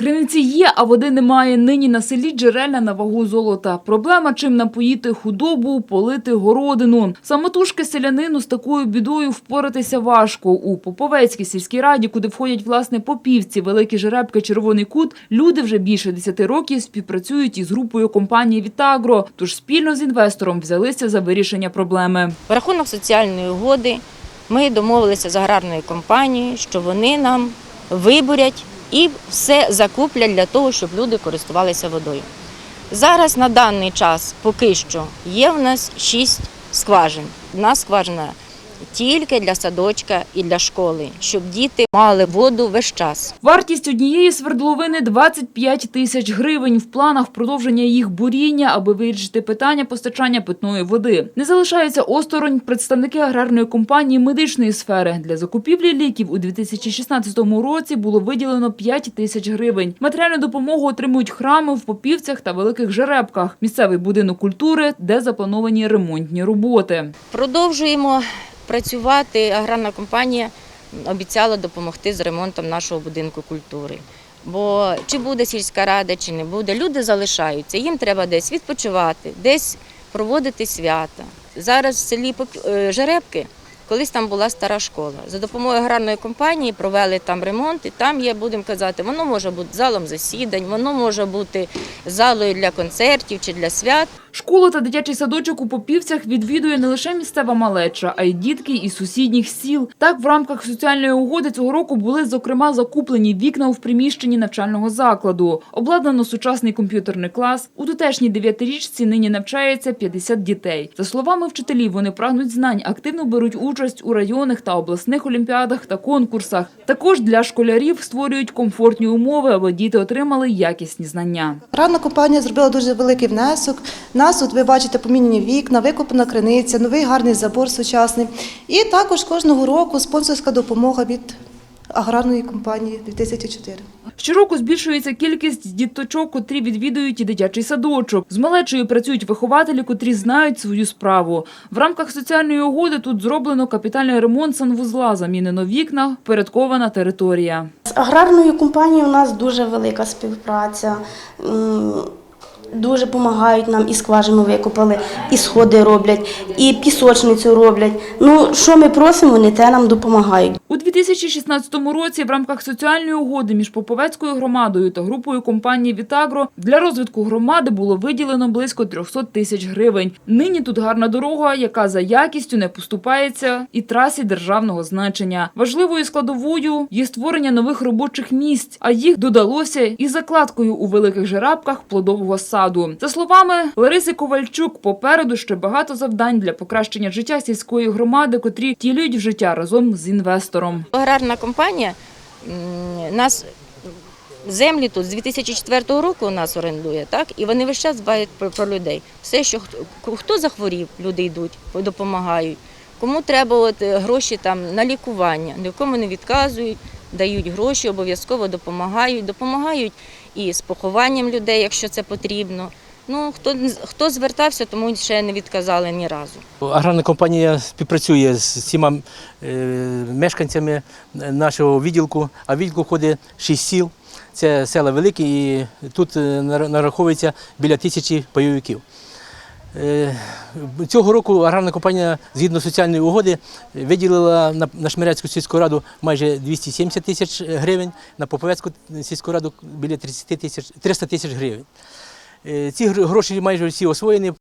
Криниці є, а води немає. Нині на селі джерельна на вагу золота. Проблема, чим напоїти худобу, полити городину. Самотужки селянину з такою бідою впоратися важко. У Поповецькій сільській раді, куди входять власне попівці, великі жеребки, червоний кут, люди вже більше 10 років співпрацюють із групою компанії Вітагро. Тож спільно з інвестором взялися за вирішення проблеми. Рахунок соціальної угоди ми домовилися з аграрною компанією, що вони нам виборять і все закуплять для того, щоб люди користувалися водою. Зараз на даний час поки що є в нас шість скважин. Одна скважина тільки для садочка і для школи, щоб діти мали воду весь час. Вартість однієї свердловини – 25 тисяч гривень. В планах продовження їх буріння, аби вирішити питання постачання питної води. Не залишаються осторонь представники аграрної компанії медичної сфери. Для закупівлі ліків у 2016 році було виділено 5 тисяч гривень. Матеріальну допомогу отримують храми в Попівцях та Великих Жеребках, місцевий будинок культури, де заплановані ремонтні роботи. Продовжуємо працювати. Аграрна компанія обіцяла допомогти з ремонтом нашого будинку культури. Бо чи буде сільська рада, чи не буде, люди залишаються. Їм треба десь відпочивати, десь проводити свята. Зараз в селі е, Жеребки. Колись там була стара школа. За допомогою аграрної компанії провели там ремонт, і там є, будемо казати, воно може бути залом засідань, воно може бути залою для концертів чи для свят. Школу та дитячий садочок у Попівцях відвідує не лише місцева малеча, а й дітки із сусідніх сіл. Так, в рамках соціальної угоди цього року були, зокрема, закуплені вікна в приміщенні навчального закладу. Обладнано сучасний комп'ютерний клас. У тутешній дев'ятирічці нині навчається 50 дітей. За словами вчителів, вони прагнуть знань, активно беруть участь у районних та обласних олімпіадах та конкурсах. Також для школярів створюють комфортні умови, аби діти отримали якісні знання. Радна компанія зробила дуже великий внесок. Нас тут ви бачите помінені вікна, викопана криниця, новий гарний забор сучасний. І також кожного року спонсорська допомога від аграрної компанії 2004. Щороку збільшується кількість діточок, котрі відвідують і дитячий садочок. З малечою працюють вихователі, котрі знають свою справу. В рамках соціальної угоди тут зроблено капітальний ремонт санвузла, замінено вікна, впорядкована територія. З аграрною компанією у нас дуже велика співпраця. Дуже допомагають нам і скважину викопали, і сходи роблять, і пісочницю роблять. Ну, що ми просимо, вони те нам допомагають. У 2016 році в рамках соціальної угоди між Поповецькою громадою та групою компанії Вітагро для розвитку громади було виділено близько 300 тисяч гривень. Нині тут гарна дорога, яка за якістю не поступається, і трасі державного значення. Важливою складовою є створення нових робочих місць, а їх додалося і закладкою у великих жерабках плодового саду. За словами Лариси Ковальчук, попереду ще багато завдань для покращення життя сільської громади, котрі втілюють в життя разом з інвестором. Аграрна компанія нас землі тут з 2004 року у нас орендує, так? І вони весь час дбають про, про людей. Все, що хто, хто захворів, люди йдуть, допомагають. Кому треба от, е, гроші там на лікування, нікому не відказують, дають гроші, обов'язково допомагають. Допомагають і з похованням людей, якщо це потрібно. Ну, хто, хто звертався, тому ще не відказали ні разу. Аграрна компанія співпрацює з всіма е, мешканцями нашого відділку, а в відділку входить шість сіл. Це села великі і тут е, нараховується біля тисячі пайовиків. Е, Цього року аграрна компанія згідно соціальної угоди виділила на, Шмирецьку сільську раду майже 270 тисяч гривень, на Поповецьку сільську раду біля 30 тисяч, 300 тисяч гривень. Е, Ці гроші майже всі освоєні.